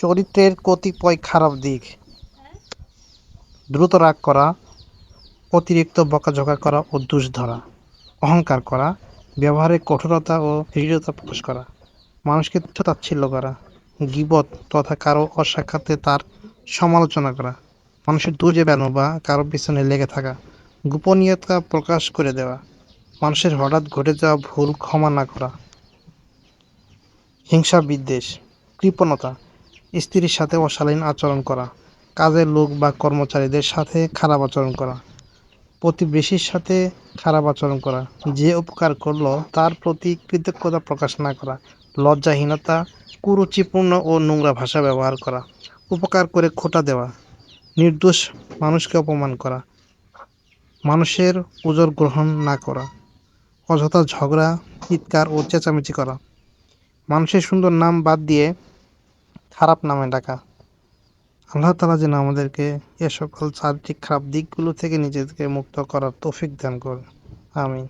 চরিত্রের কতিপয় খারাপ দিক। দ্রুত রাগ করা, অতিরিক্ত বকাঝকা করা ও দোষ ধরা, অহংকার করা, ব্যবহারে কঠোরতা ও দৃঢ়তা প্রকাশ করা, মানুষকে তাচ্ছিল্য করা, গীবত তথা কারও অসাক্ষাতে তার সমালোচনা করা, মানুষের দোষ বেড়ানো বা কারও পিছনে লেগে থাকা, গোপনীয়তা প্রকাশ করে দেওয়া, মানুষের হঠাৎ ঘটে যাওয়া ভুল ক্ষমা না করা। হিংসা বিদ্বেষ, কৃপণতা স্ত্রীর সাথে অশালীন আচরণ করা, কাজের লোক বা কর্মচারীদের সাথে খারাপ আচরণ করা, প্রতিবেশীর সাথে খারাপ আচরণ করা, যে উপকার করল তার প্রতি কৃতজ্ঞতা প্রকাশ না করা, লজ্জাহীনতা, কুরুচিপূর্ণ ও নোংরা ভাষা ব্যবহার করা, উপকার করে খোটা দেওয়া, নির্দোষ মানুষকে অপমান করা, মানুষের ওজর গ্রহণ না করা, অযথা ঝগড়া, চিৎকার ও চেঁচামেচি করা। মানুষের সুন্দর নাম বাদ দিয়ে খারাপ নামে ডাকা। আল্লাহ তালা যেন আমাদেরকে এ সকল চারিত্রিক খারাপ দিকগুলো থেকে নিজেদেরকে মুক্ত করার তৌফিক দান করুন। আমিন।